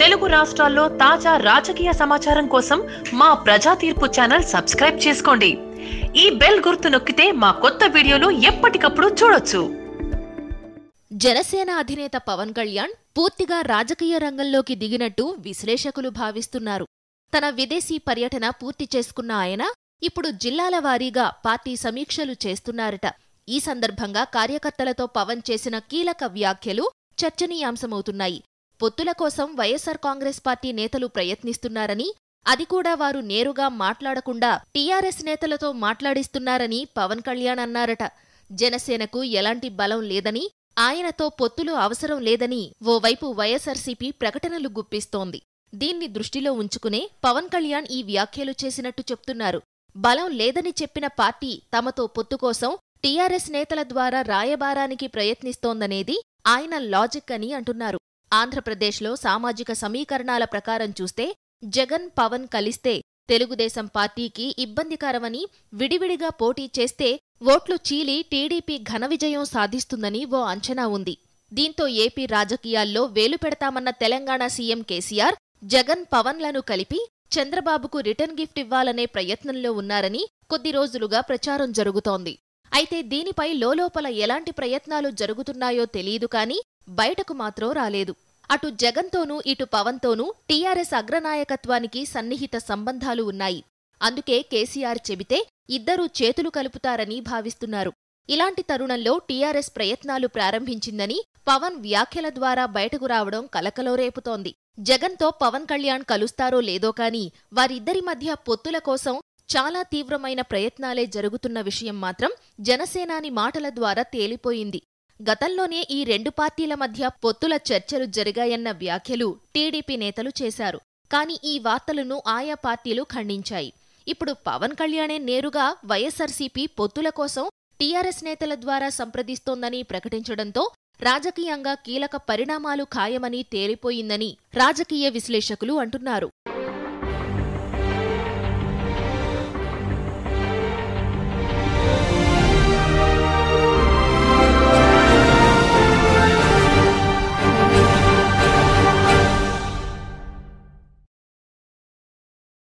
తెలుగు రాష్ట్రాల్లో తాజా రాజకీయ సమాచారం కోసం మా ప్రజా తీర్పు ఛానల్ సబ్స్క్రైబ్ చేసుకోండి. ఈ బెల్ గుర్తు నొక్కితే మా కొత్త వీడియోలు ఎప్పటికప్పుడు చూడొచ్చు. జనసేన అధినేత పవన్ కళ్యాణ్ పూర్తిగా రాజకీయ రంగంలోకి దిగినట్టు విశ్లేషకులు భావిస్తున్నారు. తన విదేశీ పర్యటన పూర్తి చేసుకున్న ఆయన ఇప్పుడు జిల్లాల వారీగా పార్టీ సమీక్షలు చేస్తున్నారట. ఈ సందర్భంగా కార్యకర్తలతో పవన్ చేసిన కీలక వ్యాఖ్యలు చర్చనీయాంశమవుతున్నాయి. పొత్తుల కోసం వైఎస్సార్ కాంగ్రెస్ పార్టీ నేతలు ప్రయత్నిస్తున్నారని అది కూడా వారు నేరుగా మాట్లాడకుండా టీఆర్ఎస్ నేతలతో మాట్లాడిస్తున్నారని పవన్ కళ్యాణ్ అన్నారట. జనసేనకు ఎలాంటి బలం లేదని ఆయనతో పొత్తులు అవసరం లేదని ఓవైపు వైఎస్సార్సీపీ ప్రకటనలు గుప్పిస్తోంది. దీన్ని దృష్టిలో ఉంచుకునే పవన్ కళ్యాణ్ ఈ వ్యాఖ్యలు చేసినట్టు చెప్తున్నారు. బలం లేదని చెప్పిన పార్టీ తమతో పొత్తు కోసం టీఆర్ఎస్ నేతల ద్వారా రాయబారానికి ప్రయత్నిస్తోందనేది ఆయన లాజిక్ అని అంటున్నారు. ఆంధ్రప్రదేశ్లో సామాజిక సమీకరణాల ప్రకారం చూస్తే జగన్ పవన్ కలిస్తే తెలుగుదేశం పార్టీకి ఇబ్బందికరమని విడివిడిగా పోటీ చేస్తే ఓట్లు చీలి టీడీపీ ఘన విజయం సాధిస్తుందని ఓ అంచనా ఉంది. దీంతో ఏపీ రాజకీయాల్లో వేలు పెడతామన్న తెలంగాణ సీఎం కేసీఆర్ జగన్ పవన్లను కలిపి చంద్రబాబుకు రిటర్న్ గిఫ్ట్ ఇవ్వాలనే ప్రయత్నంలో ఉన్నారని కొద్ది రోజులుగా ప్రచారం జరుగుతోంది. అయితే దీనిపై లోలోపల ఎలాంటి ప్రయత్నాలు జరుగుతున్నాయో తెలియదు కానీ బయటకు మాత్రం రాలేదు. అటు జగన్తోనూ ఇటు పవన్తోనూ టీఆర్ఎస్ అగ్రనాయకత్వానికి సన్నిహిత సంబంధాలు ఉన్నాయి. అందుకే కేసీఆర్ చెబితే ఇద్దరూ చేతులు కలుపుతారని భావిస్తున్నారు. ఇలాంటి తరుణంలో టీఆర్ఎస్ ప్రయత్నాలు ప్రారంభించిందని పవన్ వ్యాఖ్యల ద్వారా బయటకు రావడం కలకలో రేపుతోంది. జగన్తో పవన్ కళ్యాణ్ కలుస్తారో లేదో కాని వారిద్దరి మధ్య పొత్తుల కోసం చాలా తీవ్రమైన ప్రయత్నాలే జరుగుతున్న విషయం మాత్రం జనసేనాని మాటల ద్వారా తేలిపోయింది. గతంలోనే ఈ రెండు పార్టీల మధ్య పొత్తుల చర్చలు జరిగాయన్న వ్యాఖ్యలు టీడీపీ నేతలు చేశారు. కాని ఈ వార్తలను ఆయా పార్టీలు ఖండించాయి. ఇప్పుడు పవన్ కళ్యాణే నేరుగా వైఎస్సార్సీపీ పొత్తుల కోసం టీఆర్ఎస్ నేతల ద్వారా సంప్రదిస్తోందని ప్రకటించడంతో రాజకీయంగా కీలక పరిణామాలు ఖాయమని తేలిపోయిందని రాజకీయ విశ్లేషకులు అంటున్నారు.